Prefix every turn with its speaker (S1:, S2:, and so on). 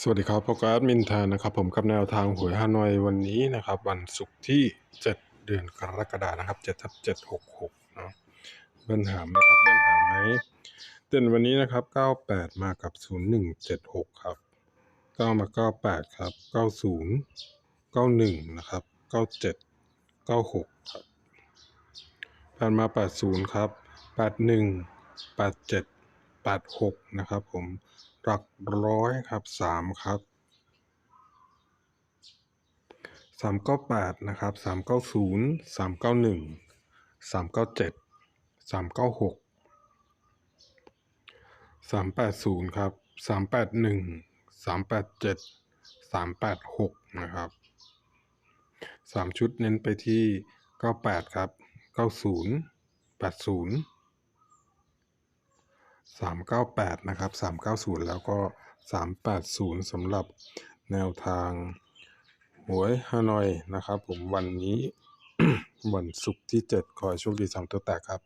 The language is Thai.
S1: สวัสดีครับพบกับแอดมินแทนนะครับผมกับแนวทางหวยฮานอยวันนี้นะครับ วันศุกร์ที่ 7 เดือนกรกฎานะครับ7ทับ766เนาะเบิ้ลหามไหมครับเบิ้ลหามไหมเด่นวันนี้นะครับ 98 มากับ 0176 ครับ 9 มา 98 ครับ 90 91 นะครับ 97 96 ครับผ่านมา 80 ครับ 81 87 86นะครับผมหลักร้อยครับสามครับสามเก้าแปดนะครับสามเก้าศูนย์สามเก้าหนึ่งสามเก้าเจ็ดสามเก้าหกสามแปดศูนย์ครับสามแปดหนึ่งสามแปดเจ็ดสามแปดหกนะครับสามชุดเน้นไปที่เก้าแปดครับเก้าศูนย์แปดศูนย์ สามเก้าแปดนะครับสามเก้าศูนย์แล้วก็สามแปดศูนย์สำหรับแนวทางหวยฮานอยนะครับ ผมวันนี้ วันศุกร์ที่เจ็ดขอยโชคดีสามตัวแตกครับ